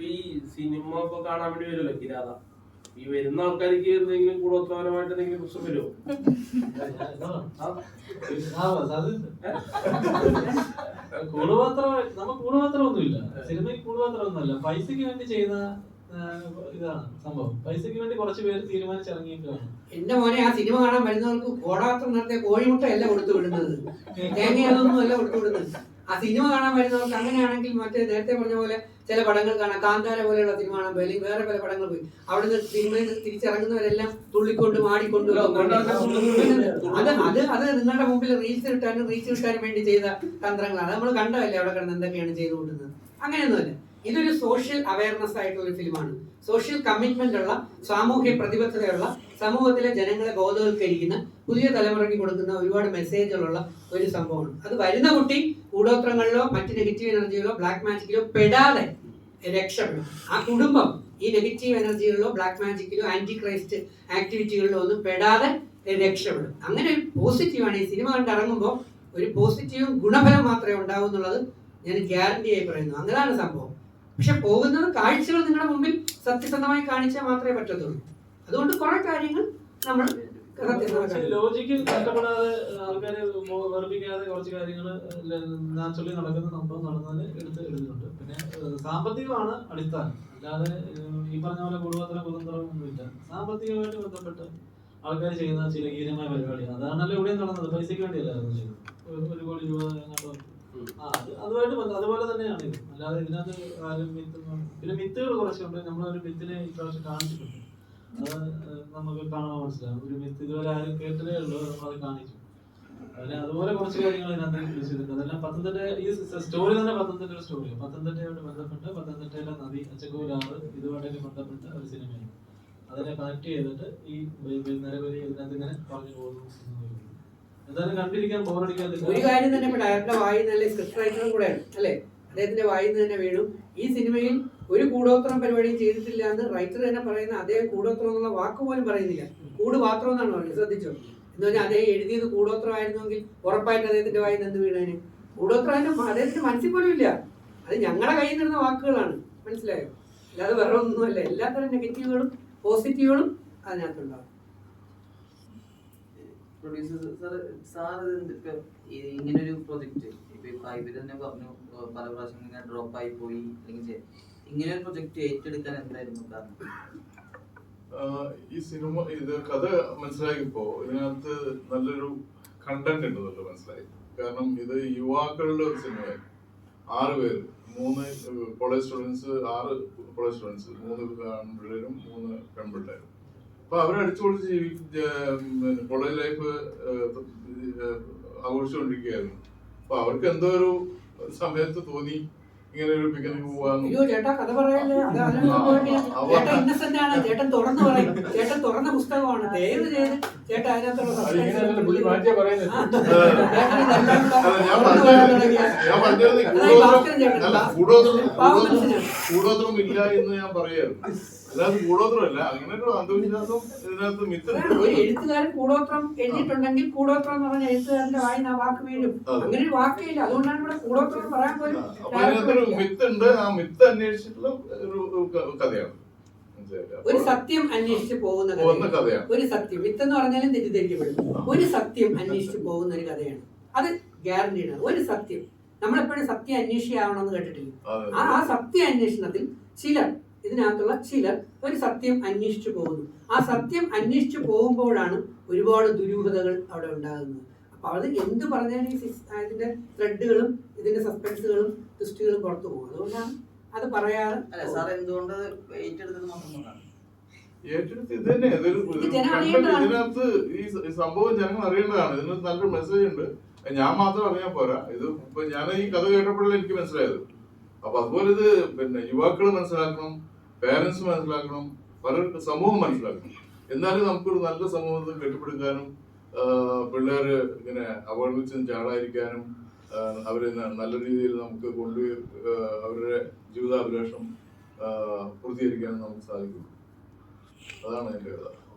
ഇപ്പൊ ഈ സിനിമ ഒക്കെ കാണാൻ വേണ്ടി വരുമല്ലോ കിരാത. ഈ വരുന്ന ആൾക്കാർക്ക് എന്തെങ്കിലും ഗുണോത്തരമായിട്ട് എന്തെങ്കിലും പ്രശ്നം വരുമോ കൂടുപാത്രം നമ്മ കൂടുപാത്രമൊന്നുമില്ല സിനിമയ്ക്ക് കൂടുപാത്രമൊന്നുമല്ല പൈസക്ക് വേണ്ടി ചെയ്യുന്ന ഇതാണ് സംഭവം. പൈസക്ക് വേണ്ടി കുറച്ച് പേര് തീരുമാനിച്ചിറങ്ങിയേക്കാണ് എന്റെ മോനെ ആ സിനിമ കാണാൻ വരുന്നവർക്ക് കോടാത്രം നടത്തിയ കോഴിമുട്ടയല്ല കൊടുത്തു വിടുന്നത്. തേങ്ങ അതൊന്നും അല്ല കൊടുത്തു വിടുന്നത്. ആ സിനിമ കാണാൻ വരുന്നവർക്ക് അങ്ങനെയാണെങ്കിൽ മറ്റേ നേരത്തെ പറഞ്ഞ പോലെ ചില പടങ്ങൾ കാണാം. കാന്താര പോലെയുള്ള സിനിമ കാണാൻ പോയി. അല്ലെങ്കിൽ വേറെ പല പടങ്ങൾ പോയി. അവിടെ നിന്ന് സിനിമയിൽ നിന്ന് തിരിച്ചിറങ്ങുന്നവരെല്ലാം തുള്ളിക്കൊണ്ടും ആടിക്കൊണ്ടും അത് അത് അത് നിങ്ങളുടെ മുമ്പിൽ റീൽസ് കിട്ടാനും റീച്ച് കിട്ടാനും വേണ്ടി ചെയ്ത തന്ത്രങ്ങളാണ്. നമ്മൾ കണ്ടതല്ലേ അവിടെ കിടന്ന് എന്തൊക്കെയാണ് ചെയ്തു കൂട്ടുന്നത് അങ്ങനെയൊന്നുമല്ല. ഇതൊരു സോഷ്യൽ അവയർനെസ് ആയിട്ടുള്ള ഫിലിമാണ്. സോഷ്യൽ കമ്മിറ്റ്മെന്റ് ഉള്ള സാമൂഹ്യ പ്രതിബദ്ധതയുള്ള സമൂഹത്തിലെ ജനങ്ങളെ ബോധവൽക്കരിക്കുന്ന പുതിയ തലമുറയ്ക്ക് കൊടുക്കുന്ന ഒരുപാട് മെസ്സേജുകളുള്ള ഒരു സംഭവമാണ്. അത് വരുന്ന കുട്ടി കൂടോത്രങ്ങളിലോ മറ്റ് നെഗറ്റീവ് എനർജികളിലോ ബ്ലാക്ക് മാജിക്കിലോ പെടാതെ രക്ഷപ്പെടും. ആ കുടുംബം ഈ നെഗറ്റീവ് എനർജികളിലോ ബ്ലാക്ക് മാജിക്കിലോ ആന്റി ക്രൈസ്റ്റ് ആക്ടിവിറ്റികളിലോ ഒന്നും പെടാതെ രക്ഷപ്പെടും. അങ്ങനെ ഒരു പോസിറ്റീവാണ് ഈ സിനിമ കണ്ടിറങ്ങുമ്പോൾ ഒരു പോസിറ്റീവും ഗുണഫലം മാത്രമേ ഉണ്ടാവൂ എന്നുള്ളത് ഞാൻ ഗ്യാരണ്ടി ആയി പറയുന്നു. അങ്ങനെയാണ് സംഭവം. പക്ഷെ പോകുന്നത് കാഴ്ചകൾ നിങ്ങളുടെ മുമ്പിൽ സത്യസന്ധമായി കാണിച്ചാൽ മാത്രമേ പറ്റത്തുള്ളൂ. അതുകൊണ്ട് കുറെ കാര്യങ്ങൾ നമ്മൾ ലോജിക്കിൽ ലോജിക്ക് നഷ്ടപ്പെടാതെ ആൾക്കാരെ വെറുപ്പിക്കാതെ കുറച്ച് കാര്യങ്ങൾ നാച്ചുറലി നടക്കുന്ന സംഭവം നടന്നാൽ എടുത്ത് എഴുതുന്നുണ്ട്. പിന്നെ സാമ്പത്തികമാണ് അടിസ്ഥാനം. അല്ലാതെ ഈ പറഞ്ഞ പോലെ കുടുംബത്തിലെ കുതന്ത്രം ഒന്നുമില്ല സാമ്പത്തികമായിട്ട് ബന്ധപ്പെട്ട് ആൾക്കാർ ചെയ്യുന്ന ചില ഹീനമായ പരിപാടിയാണ്. അതാണല്ലോ ഇവിടെ നടന്നത്. പൈസയ്ക്ക് വേണ്ടിയല്ലായിരുന്നു ചെയ്തത് ഒരു- കോടി രൂപ അതുമായിട്ട് അതുപോലെ തന്നെയാണ് ഇത്. അല്ലാതെ ഇതിനകത്ത് ആരും മിത്ത് പിന്നെ മിത്തുകൾ കുറച്ചുണ്ട് നമ്മളൊരു മിത്തിനെ ഇപ്രാവശ്യം കാണിച്ചിട്ടുണ്ട്. അത് നമുക്ക് കാണാൻ മനസ്സിലാവും. ഒരു മിത്ത് ഇതുവരെ ആരും കേട്ടതേ ഉള്ളൂ. നമ്മളത് കാണിച്ചു. അതിന് അതുപോലെ കുറച്ച് കാര്യങ്ങൾ ഇതിനകത്ത് ചെയ്തിട്ടുണ്ട്. അതെല്ലാം പത്തനംതിട്ട ഈ സ്റ്റോറി തന്നെ പത്തനംതിട്ട സ്റ്റോറിയാണ് പത്തനംതിട്ടയോട് ബന്ധപ്പെട്ട് പത്തനംതിട്ടയിലെ നദി അച്ചക്കൂരാറ് ഇതുമായിട്ടൊക്കെ ബന്ധപ്പെട്ട ഒരു സിനിമയാണ്. അതിനെ കണക്ട് ചെയ്തിട്ട് ഈ നിരവധി ഇതിനകത്ത് ഇങ്ങനെ പറഞ്ഞു പോകുന്നു. കണ്ടിരിക്കാൻ ഒരു കാര്യം തന്നെ ഇപ്പൊ ഡയറക്ടർ വായിന്ന് നല്ല സ്ക്രിപ്റ്റ് റൈറ്ററും കൂടെയാണ് അല്ലെ? അദ്ദേഹത്തിന്റെ വായിന്ന് തന്നെ വീണു. ഈ സിനിമയിൽ ഒരു കൂടോത്രം പരിപാടിയും ചെയ്തിട്ടില്ല എന്ന് റൈറ്റർ തന്നെ പറയുന്ന അദ്ദേഹം കൂടോത്രം എന്നുള്ള വാക്ക് പോലും പറയുന്നില്ല. കൂട് പാത്രം എന്നാണ് പറയുന്നത് ശ്രദ്ധിച്ചോ? എന്ന് പറഞ്ഞാൽ അദ്ദേഹം എഴുതിയത് കൂടോത്രമായിരുന്നെങ്കിൽ ഉറപ്പായിട്ട് അദ്ദേഹത്തിന്റെ വായിൽ നിന്ന് വീണേന് കൂടോത്രം അദ്ദേഹത്തിന്റെ മനസ്സിൽ പോലും ഇല്ല. അത് ഞങ്ങളുടെ കയ്യിൽ നിന്ന വാക്കുകളാണ്. മനസ്സിലായോ? അല്ലാതെ വേറെ ഒന്നുമല്ല എല്ലാത്തരം നെഗറ്റീവുകളും പോസിറ്റീവുകളും അതിനകത്തുണ്ടാവും. പ്രൊഡ്യൂസർ സാർ സാർ ഇപ്പൊ ഇങ്ങനൊരു പ്രൊജക്ട് ഇപ്പൊ ഫൈവ് തന്നെ പറഞ്ഞു പല പ്രാവശ്യം ഇങ്ങനെ ഡ്രോപ്പ് ആയി പോയി അല്ലെങ്കിൽ ഇങ്ങനെ ഒരു പ്രൊജക്ട് ഏറ്റെടുക്കാൻ എന്തായിരുന്നു കാരണം? ഈ സിനിമ ഇത് കഥ മനസ്സിലാക്കിയപ്പോ ഇതിനകത്ത് നല്ലൊരു കണ്ടന്റ് ഉണ്ടെന്നുള്ളത് മനസ്സിലായി. കാരണം ഇത് യുവാക്കളുടെ ഒരു സിനിമയാണ് ആറ് പേര് മൂന്ന് കോളേജ് സ്റ്റുഡൻസ് ആറ് കോളേജ് സ്റ്റുഡൻസ് മൂന്ന് ആൺപിള്ളേരും മൂന്ന് പെൺപിള്ളേരും. അപ്പൊ അവരെ പൊളിച്ച് ജീവി കോളേജ് ലൈഫ് ആഘോഷിച്ചുകൊണ്ടിരിക്കുകയായിരുന്നു അപ്പൊ അവർക്ക് എന്തോ ഒരു സമയത്ത് തോന്നി ഇങ്ങനെ ഒരു പിക്നിക് പോവാന്ന്. അയ്യോ ചേട്ടാ കഥ പോയിട്ട് ചേട്ടൻ തുറന്നു പറയും. ചേട്ടൻ തുറന്ന പുസ്തകമാണ്. ദയവ് ചെയ്ത് ചേട്ടാ അതിനകത്തുള്ള കൂടോത്രം ഇല്ല എന്ന് ഞാൻ പറയായിരുന്നു. അല്ലാതെ കൂടോത്രമല്ല അങ്ങനെ ഒരു അന്ധവിശ്വാസം ഇതിനകത്ത് മിത്തുണ്ട് ഒരു എഴുത്തുകാരൻ കൂടോത്രം എഴുതിയിട്ടുണ്ടെങ്കിൽ കൂടോത്രം എന്ന് പറഞ്ഞ എഴുത്തുകാരന്റെ വായി ആ വാക്ക് വീഴും. അങ്ങനെ ഒരു വാക്കേ അതുകൊണ്ടാണ് ഇവിടെ കൂടോത്രം പറയാൻ പോലും അതിനകത്തൊരു മിത്തുണ്ട് ആ മിത്ത് അന്വേഷിച്ചിട്ടുള്ള ഒരു കഥയാണ്? ഒരു സത്യം അന്വേഷിച്ച് പോകുന്ന കഥയാണ്. ഒരു സത്യം. വിത്തെന്ന് പറഞ്ഞാലും തെറ്റിദ്ധരിക്കപ്പെടും. ഒരു സത്യം അന്വേഷിച്ച് പോകുന്ന ഒരു കഥയാണ്. അത് ഗ്യാരണ്ടിയാണ് ഒരു സത്യം. നമ്മളെപ്പോഴും സത്യം അന്വേഷിയാവണമെന്ന് കേട്ടിട്ടില്ല? ആ ആ സത്യ അന്വേഷണത്തിൽ ചിലർ ഇതിനകത്തുള്ള ചിലർ ഒരു സത്യം അന്വേഷിച്ചു പോകുന്നു. ആ സത്യം അന്വേഷിച്ചു പോകുമ്പോഴാണ് ഒരുപാട് ദുരൂഹതകൾ അവിടെ ഉണ്ടാകുന്നത്. അപ്പൊ അത് എന്ത് പറഞ്ഞാലും ഈ ഇതിന്റെ ത്രെഡുകളും ഇതിന്റെ സസ്പെൻസുകളും ട്വിസ്റ്റുകളും പുറത്തു പോകും. അതുകൊണ്ടാണ് അത് പറയാതെ അല്ല സാർ എന്തുകൊണ്ട് ഏറ്റെടുത്തത് മാത്രമാണ് ഏറ്റെടുത്ത് ഇത് തന്നെ. ഇതൊരു. ഇതിനകത്ത് ഈ സംഭവം ജനങ്ങൾ അറിയേണ്ടതാണ്. ഇതിന് നല്ലൊരു മെസ്സേജ് ഉണ്ട്. ഞാൻ മാത്രം അറിയാൻ പോരാ. ഇത് ഇപ്പൊ ഞാൻ ഈ കഥ കേട്ടപ്പോഴല്ലേ എനിക്ക് മനസ്സിലായത്. അപ്പൊ അതുപോലെ ഇത് പിന്നെ യുവാക്കൾ മനസ്സിലാക്കണം പേരൻസ് മനസ്സിലാക്കണം പല സമൂഹം മനസ്സിലാക്കണം. എന്നാലും നമുക്കൊരു നല്ല സമൂഹത്തിൽ കെട്ടിപ്പടുക്കാനും പിള്ളേര് ഇങ്ങനെ അപകടത്തിൽ ചാടാതിരിക്കാനും ആ, അവരെ നല്ല രീതിയിൽ നമുക്ക് കൊണ്ട് അവരുടെ ജീവിതാഭിലാഷം പൂർത്തീകരിക്കാൻ നമുക്ക് സാധിക്കും അതാണ് എന്റെ കഥ.